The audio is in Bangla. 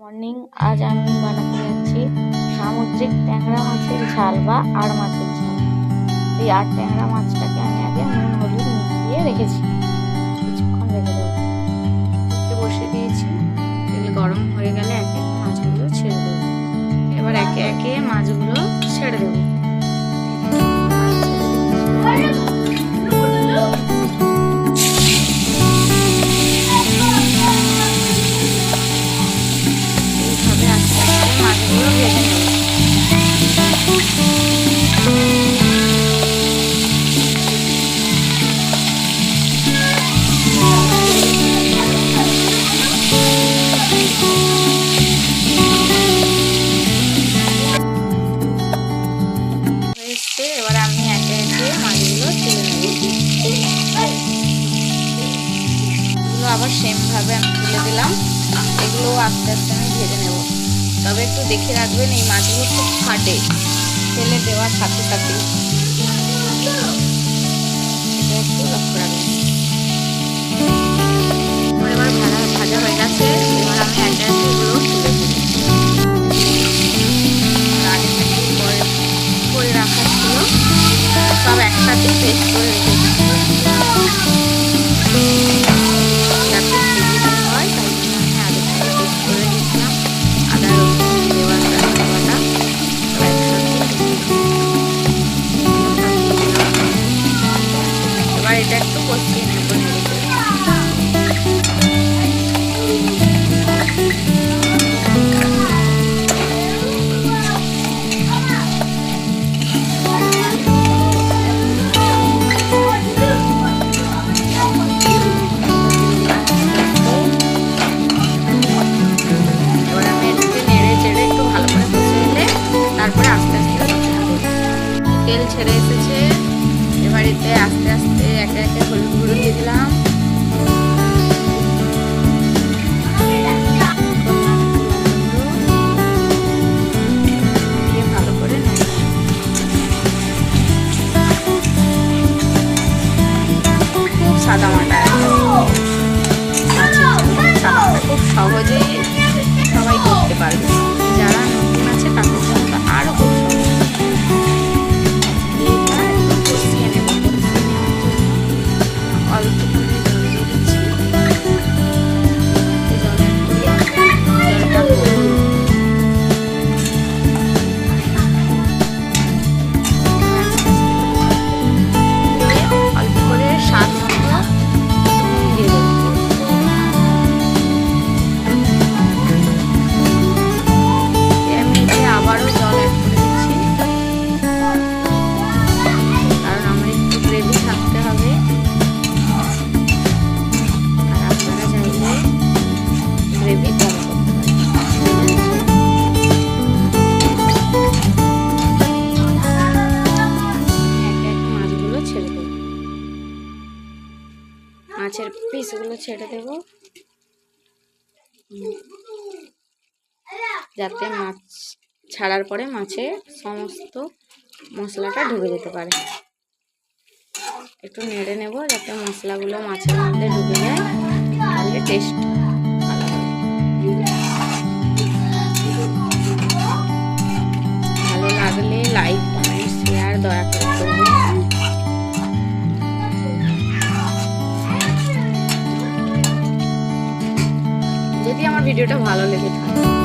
মর্নিং, আজ আমি বানাতে যাচ্ছি সামুদ্রিক ট্যাংরা মাছের ঝাল বা আর মাছের ঝাল। এই আর ট্যাংরা মাছটাকে আমি আগে নুন, হলুদ মিশিয়ে রেখেছি। কিছুক্ষণ রেখে দেবো। একটু বসে দিয়েছি। তেল গরম হয়ে গেলে একে একে মাছগুলো ছেড়ে দেবো। এবার একে একে মাছগুলো ছেড়ে দেবো। সেমভাবে আমি তুলে দিলাম। এগুলোও আস্তে আস্তে আমি ভেজে নেব। তবে একটু দেখে রাখবেন, এই মাছগুলো খুব ফাটে। ফেলে দেওয়ার সাথে সাথে ছেড়ে এসেছে। এ বাড়িতে আস্তে আস্তে একে একে মাছের পিসগুলো ছেড়ে দেব। যাতে মাছ ছাড়ার পরে মাছে সমস্ত মশলাটা ঢুকে যেতে পারে। একটু নেড়ে নেব যাতে মশলাগুলো মাছের মধ্যে ঢুকে যায়। তাহলে টেস্ট ভিডিওটা ভালো লেগে থাকে।